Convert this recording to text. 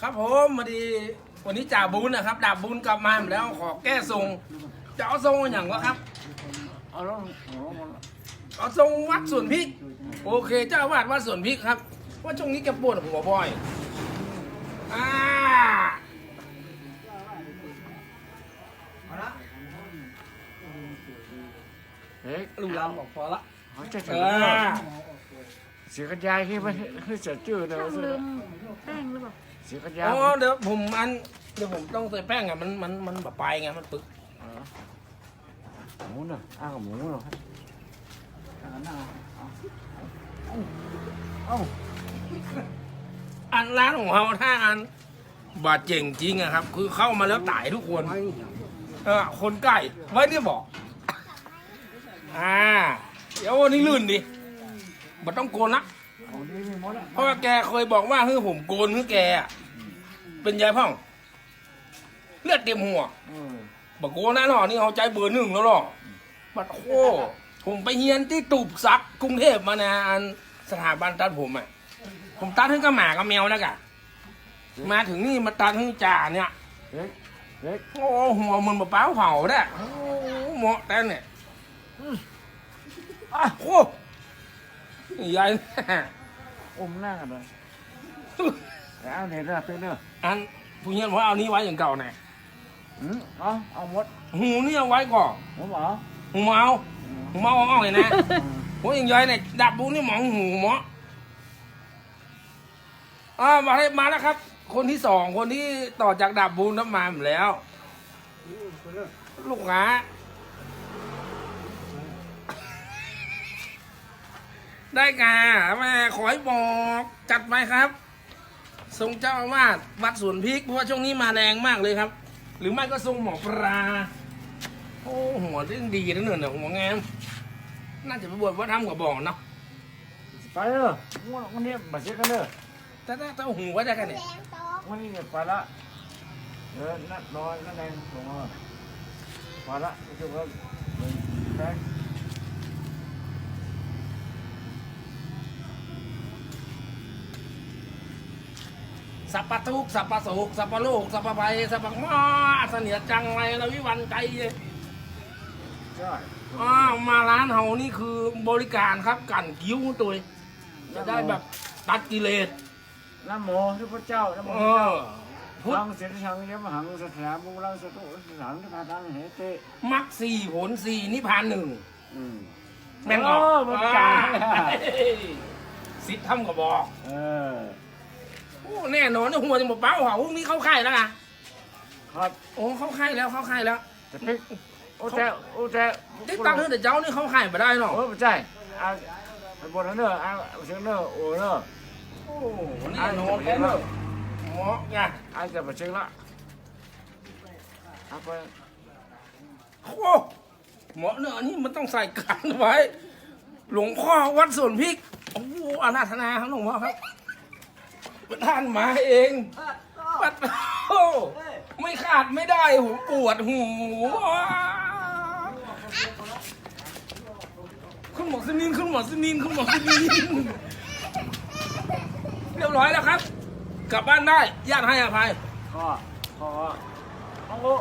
ครับผมพอดีวันนี้จ่าบุญนะครับดาบบุญกลับมาแล้วขอแก้ทรงจะเอาทรงอย่างวะครับ เอาแล้วหัวมันเอาทรงวัดส่วนพริก โอเค เจ้าอาวาดวัดส่วนพริกครับว่าช่วงนี้แกปวดหัวบ่อยอ่าเฮ้ยลุงลำบอกพอละเขาจะเอถึงอ เสียกันยายที่มันคือจะจืดเลยช่างลืมแป้งหรือเปล่าเสียกันยายอ๋อเดี๋ยวผมอันเดี๋ยวผมต้องใส่แป้งไงมันมันมันแบบไปไงมันปึกหมูเนอะอ้างกับหมูเนอะครับอ้างกับหน้าเอาเอาอันร้านของเราถ้าอันบาดเจ๋งจริงอะครับ คือเข้ามาแล้วตายทุกคนเออคนใกล้ไว้เนี่ยบอก อ่า เดี๋ยววันนี้ลื่นดิ มันต้องโกนนะเอานี่มีหมดแล้วเพราะว่าแกเคยบอกว่าเฮ้ยผมโกนคือแกอะเป็นยายพ่อง เลือดเต็มหัวเออบอกโกนนะหรอนี่เอาใจเบอร์หนึ่งแล้วหรอบัดโคผมไปเฮียนที่ตูบซักกรุงเทพมานะอันสถาบันตัดผมอะผมตัดให้กับหมากับแมวแล้วกะ มาถึงนี่มาตัดให้จ่าเนี่ยเฮ้ยเฮ้ยโอ้หัวมันมาเป้าเผาได้โอ้เหมาะแต่เนี่ยอะโอ้ ใหญ่แน่อมหน้ากันเลยแต่เอาเนี่ยเนอะเพื่อนเนอะอันผู้เฮียนว่าเอานี้ไว้อย่างเก่าแน่อืมเอาเอาหมดหูนี่เอาไว้ก่อนหมูหมอหูเมาหูเมาเอาเอาเลยนะโอ้ยอย่างใหญ่เนี่ยดับบุนี่หมองหูเหมาะอ่ามาได้มาแล้วครับ คนที่สองคนที่ต่อจากดับบุญน้ำมาหมดแล้ว ลูกค้า ได้กาแม่ขอให้บอกจัดไปครับทรงเจ้าอาวาสวัดสวนพริกเพราะว่าช่วงนี้มาแรงมากเลยครับ หรือไม่ก็ทรงหมอปลาโอ้หัวเรื่องดีนะเนี่ยหัวงามน่าจะไปบวชวัดทำกับบ่อเนาะไปเนอะวันนี้มาเช็คกันเนอะแต่ถ้าถ้าหูว่าจะกันเนี่ยวันนี้เนี่ยไปละเออนัดนอนนั่นเองผมว่าไปละไปจุกครับแป้ง สัปปะทุกสัปปะโศกสัปปะโลกสัปปะไปสัปปะมาเสนียดจังไรละวิวันใจเยใช่อ้าวมาร้านเฮานี่คือบริการครับกันกิ้วตัวจะได้แบบตัดกิเลสน้ำโมที่พระเจ้าน้ำโมเอพระเจ้าอพุทธลังเสด็จชังยมหังสถาบุรังสตุสถานที่พาทางเหตุมักสี่ผลสี่นิพพานหนึ่งอืมแม่งออกโมันกลางสิทธิ์ทำกับบอกเออโอ้แน่นอนนะหัวจะหมดเป้าหัวพรุ่งนี้เข้าค่ายแล้วอะครับโอ้เข้าค่ายแล้วเข้าค่ายแล้วจะปิกโอ้แต่โอ้แต่ติดตั้งเถอะแต่เจ้านี่เข้าค่ายไม่ได้หรอกโอ้ไม่ใช่เอาไปบนนั้นเนอะเอาเชิงเนอะโอ้เนอะโอ้แน่นอนแน่นอนเหมาะไงเอาจะไปเชิงละเอาไปโอ้เหมาะเนอะอันนี้มันต้องใส่กันไว้ หลวงพ่อวัดสวนพริกโอ้โหอาราธนาครับหลวงพ่อครับ ท่านมาเองปัดโอ้ไม่ขาดไม่ได้หูปวดหูคุณหมอสนินคุณหมอสนินคุณหมอสนินเรียบร้อยแล้วครับ กลับบ้านได้ญาติให้อภัยขอขอเอาโอ้